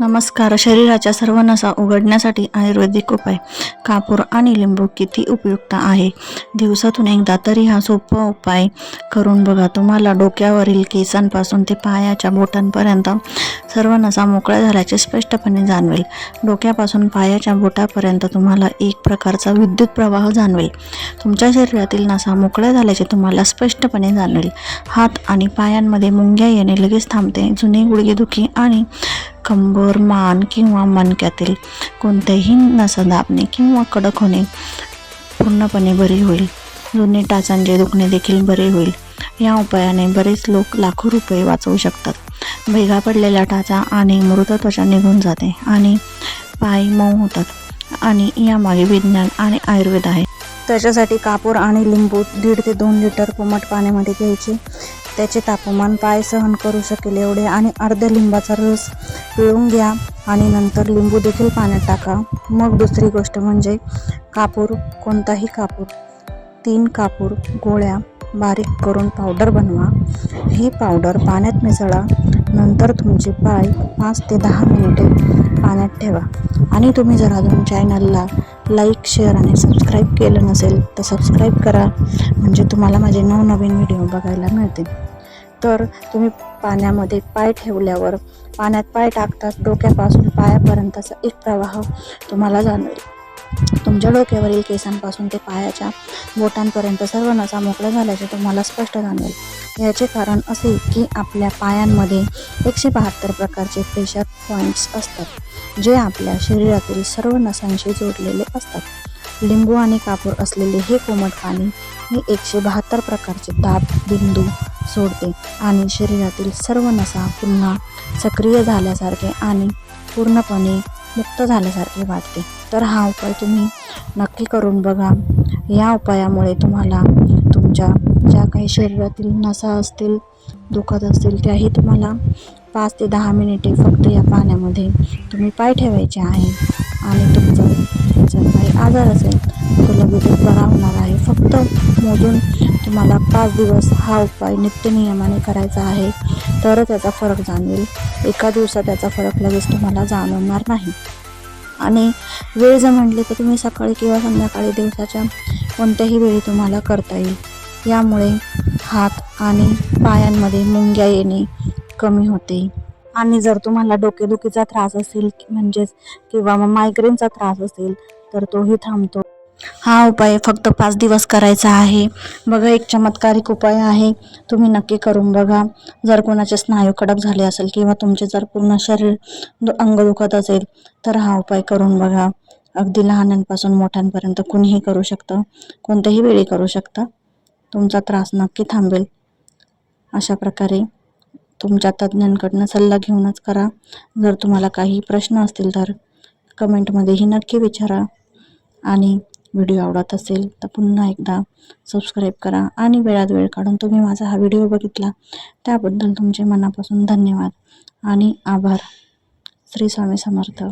नमस्कार. शरीराच्या सर्व नसा उघडण्यासाठी आयुर्वेदिक उपाय कापूर आणि लिंबू किती उपयुक्त आहे? दिवसातून एकदा तरी हा सोपा उपाय करून बघा. तुम्हाला डोक्यावरील केसांपासून ते पायाच्या बोटांपर्यंत सर्व नसा मोकळ्या झाल्याचे स्पष्टपणे जाणवेल. डोक्यापासून पायाच्या बोटापर्यंत तुम्हाला एक प्रकारचा विद्युत प्रवाह जाणवेल. तुमच्या शरीरातील नसा मोकळ्या झाल्याचे तुम्हाला स्पष्टपणे जाणवेल. हात आणि पायांमध्ये मुंग्या येणे लगेच थांबते. जुने गुडघेदुखी आणि कंबर मान किंवा मणक्यातील कोणत्याही नस दाबणे किंवा कडक होणे पूर्णपणे बरी होईल. दोन्ही टाचांचे दुखणे देखील बरे होईल. या उपायाने बरेच लोक लाखो रुपये वाचवू शकतात. भेगा पडलेल्या टाचा आणि मृत त्वचा निघून जाते आणि पाय मऊ होतात. आणि यामागे विज्ञान आणि आयुर्वेद आहे. त्याच्यासाठी कापूर आणि लिंबू दीड ते दोन लिटर कोमट पाण्यामध्ये घ्यायचे. त्याचे तापमान पाय सहन करू शकेल एवढे आणि अर्ध्या लिंबाचा रस पिळून घ्या आणि नंतर लिंबू देखील पाण्यात टाका. मग दुसरी गोष्ट म्हणजे कापूर कोणताही कापूर तीन कापूर गोळ्या बारीक करून पावडर बनवा. ही पावडर पाण्यात मिसळा. नंतर तुमचे पाय पाच ते दहा मिनिटे पाण्यात ठेवा. आणि तुम्ही जर अजून चॅनलला लाईक शेअर आणि सबस्क्राईब केलं नसेल तर सबस्क्राईब करा. म्हणजे तुम्हाला माझे नवनवीन व्हिडिओ बघायला मिळतील. तर तुम्ही पाण्यामध्ये पाय ठेवल्यावर पाण्यात पाय टाकतात डोक्यापासून पायापर्यंतचा एक प्रवाह तुम्हाला जाणवेल. तुमच्या डोक्यावरील केसांपासून ते पायाच्या बोटांपर्यंत सर्व नसा मोकळा झाल्याचे तुम्हाला स्पष्ट जाणवेल. याचे कारण असे की आपल्या पायांमध्ये एकशे बहात्तर प्रकारचे प्रेशर पॉईंट्स असतात जे आपल्या शरीरातील सर्व नसांशी जोडलेले असतात. लिंबू आणि कापूर असलेले हे कोमट पाणी हे एकशे बहात्तर प्रकारचे दाब बिंदू सोडते आणि शरीरातील सर्व नसा पुन्हा सक्रिय झाल्यासारखे आणि पूर्णपणे मुक्त झाल्यासारखे वाटते. तर हा उपाय तुम्ही नक्की करून बघा. या उपायामुळे तुम्हाला तुमच्या ज्या काही शरीरातील नसा असतील दुखत असतील त्याही तुम्हाला पाच ते दहा मिनिटे फक्त या पाण्यामध्ये तुम्ही पाय ठेवायचे आहे. आणि तुमचं जर काही आजार असेल तो लगेचच बरा होणार आहे. फक्त मोजून तुम्हाला पाच दिवस हा उपाय नित्य नियमाने करायचा आहे तरच त्याचा फरक जाणवेल. एका दिवसात त्याचा फरक लगेच तुम्हाला जाणवणार नाही. आणि वेळ जर म्हटली तर तुम्ही सकाळी किंवा संध्याकाळी दिवसाच्या कोणत्याही वेळी तुम्हाला करता येईल. यामुळे हात आणि पायांमध्ये मुंग्या येणे कमी होते. आणि जर तुम्हाला डोकेदुखीचा त्रास असेल म्हणजेच किंवा मग मायग्रेनचा त्रास असेल तर तोही थांबतो. हा उपाय फक्त पाच दिवस करायचा आहे. बघा एक चमत्कारिक उपाय आहे. तुम्ही नक्की करून बघा. जर कोणाचे स्नायू कडक झाले असेल किंवा तुमचे जर पूर्ण शरीर दु- अंग दुखत असेल तर हा उपाय करून बघा. अगदी लहानांपासून मोठ्यांपर्यंत कुणीही करू शकतं. कोणत्याही वेळी करू शकतं. तुमचा त्रास नक्की थांबेल. अशा प्रकारे तुमच्या तज्ज्ञांकडनं सल्ला घेऊनच करा. जर तुम्हाला काही प्रश्न असतील तर कमेंटमध्येही नक्की विचारा. आणि व्हिडिओ आवडत असेल तर पुन्हा एकदा सबस्क्राईब करा आणि वेळात वेळ काढून तुम्ही माझा हा व्हिडिओ बघितला त्याबद्दल तुमचे मनापासून धन्यवाद आणि आभार. श्री स्वामी समर्थ.